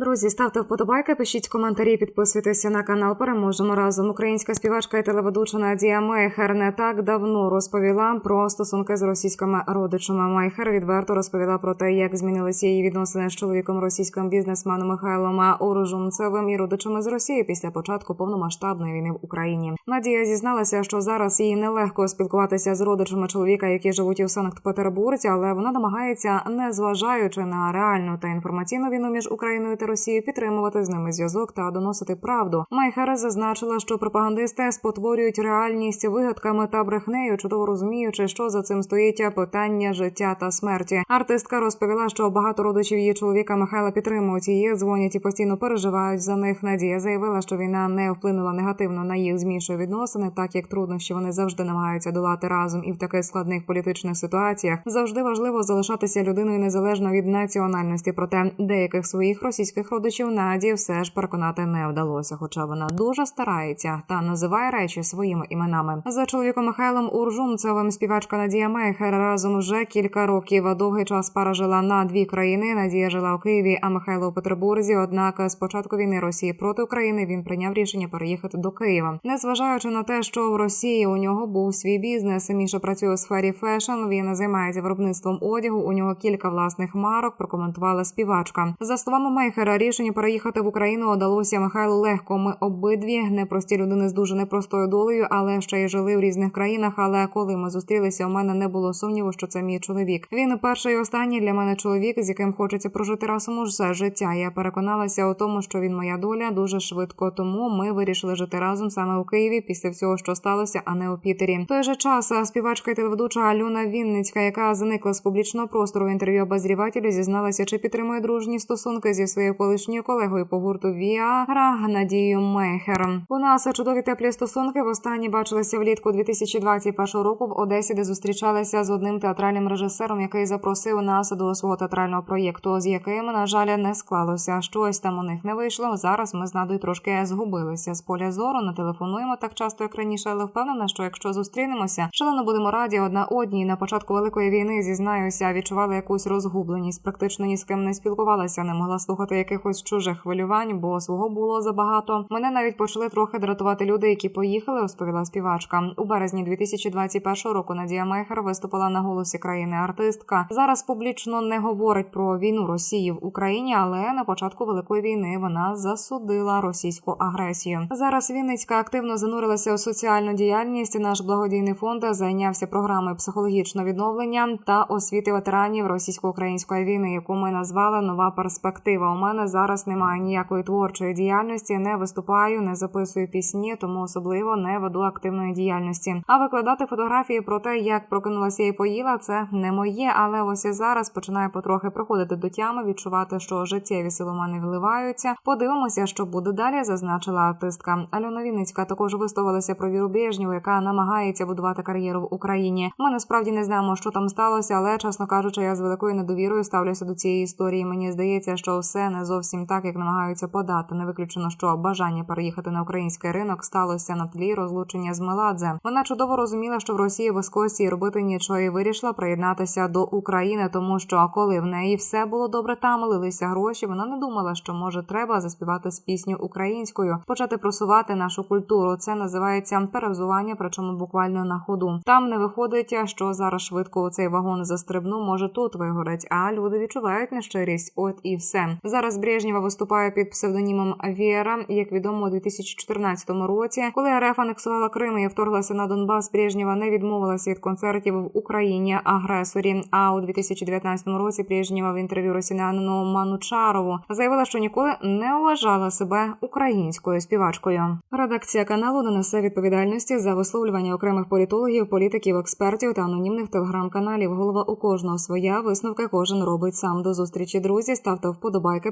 Друзі, ставте вподобайки, пишіть коментарі, підписуйтеся на канал. Переможемо разом. Українська співачка і телеведуча Надія Мейхер не так давно розповіла про стосунки з російськими родичами. Мейхер відверто розповіла про те, як змінилися її відносини з чоловіком російським бізнесменом Михайлом Оружумцевим і родичами з Росії після початку повномасштабної війни в Україні. Надія зізналася, що зараз їй нелегко спілкуватися з родичами чоловіка, які живуть у Санкт-Петербурзі, але вона намагається, не зважаючи на реальну та інформаційну війну між Україною та Росією, підтримувати з ними зв'язок та доносити правду. Майхера зазначила, що пропагандисти спотворюють реальність вигадками та брехнею, чудово розуміючи, що за цим стоїть питання життя та смерті. Артистка розповіла, що багато родичів її чоловіка Михайла підтримують її, дзвонять і постійно переживають за них. Надія заявила, що війна не вплинула негативно на їх змішої відносини, так як труднощі вони завжди намагаються долати разом, і в таких складних політичних ситуаціях завжди важливо залишатися людиною незалежно від національності. Проте деяких своїх російських родичів Наді все ж переконати не вдалося, хоча вона дуже старається та називає речі своїми іменами. За чоловіком Михайлом Уржумцевим співачка Надія Мейхер разом вже кілька років. Довгий час пара жила на дві країни. Надія жила у Києві, а Михайло у Петербурзі. Однак з початку війни Росії проти України він прийняв рішення переїхати до Києва, незважаючи на те, що в Росії у нього був свій бізнес. Міша працює у сфері фешн. Він займається виробництвом одягу. У нього кілька власних марок. Прокоментувала співачка. За словами Мейхера, рішення переїхати в Україну удалося Михайлу легко. Ми обидві непрості людини з дуже непростою долею, але ще й жили в різних країнах. Але коли ми зустрілися, у мене не було сумніву, що це мій чоловік. Він перший і останній для мене чоловік, з яким хочеться прожити разом усе життя. Я переконалася у тому, що він моя доля дуже швидко. Тому ми вирішили жити разом саме у Києві після всього, що сталося, а не у Пітері. В той же час співачка і телеведуча Альона Вінницька, яка зникла з публічного простору в інтерв'ю обозрівателю, зізналася, чи підтримує дружні стосунки зі своєю колишньою колегою по гурту Віагра Надією Мейхер. У нас чудові теплі стосунки. Востаннє бачилися влітку 2021 року в Одесі, де зустрічалися з одним театральним режисером, який запросив нас до свого театрального проєкту, з яким, на жаль, не склалося. Щось там у них не вийшло. Зараз ми з Надою трошки згубилися з поля зору. Не телефонуємо так часто, як раніше, але впевнена, що якщо зустрінемося, шалено будемо раді одна одній. На початку великої війни зізнаюся, відчувала якусь розгубленість. Практично ні з ким не спілкувалася, не могла слухати якихось чужих хвилювань, бо свого було забагато. Мене навіть почали трохи дратувати люди, які поїхали, розповіла співачка. У березні 2021 року Надія Мейхер виступила на голосі країни артистка. Зараз публічно не говорить про війну Росії в Україні, але на початку великої війни вона засудила російську агресію. Зараз Вінницька активно занурилася у соціальну діяльність. Наш благодійний фонд зайнявся програмою психологічного відновлення та освіти ветеранів російсько-української війни, яку ми назвали Нова перспектива. Мене зараз немає ніякої творчої діяльності, не виступаю, не записую пісні, тому особливо не веду активної діяльності. А викладати фотографії про те, як прокинулася і поїла, це не моє. Але ось і зараз починаю потрохи приходити до тями, відчувати, що життєві сили в мене вливаються. Подивимося, що буде далі, зазначила артистка. Альона Вінницька також висловилася про Віру Брежнєву, яка намагається будувати кар'єру в Україні. Ми насправді не знаємо, що там сталося, але чесно кажучи, я з великою недовірою ставлюся до цієї історії. Мені здається, що все не зовсім так, як намагаються подати. Не виключено, що бажання переїхати на український ринок сталося на тлі розлучення з Меладзе. Вона чудово розуміла, що в Росії вискосі робити нічого і вирішила приєднатися до України, тому що коли в неї все було добре, там лилися гроші. Вона не думала, що може треба заспівати з пісню українською, почати просувати нашу культуру. Це називається перевзування, причому буквально на ходу. Там не виходить, що зараз швидко у цей вагон застрибну, може тут вигорить. А люди відчувають нещирість. От і все зараз. Брежнєва виступає під псевдонімом Віра. Як відомо, у 2014 році, коли РФ анексувала Крим і вторглася на Донбас, Брежнєва не відмовилася від концертів в Україні агресорі. А у 2019 році Брежнєва в інтерв'ю росіянину Манучарову заявила, що ніколи не вважала себе українською співачкою. Редакція каналу не несе відповідальності за висловлювання окремих політологів, політиків, експертів та анонімних телеграм-каналів. Голова у кожного своя висновка кожен робить сам. До зустрічі друзі. Ставте вподобайки,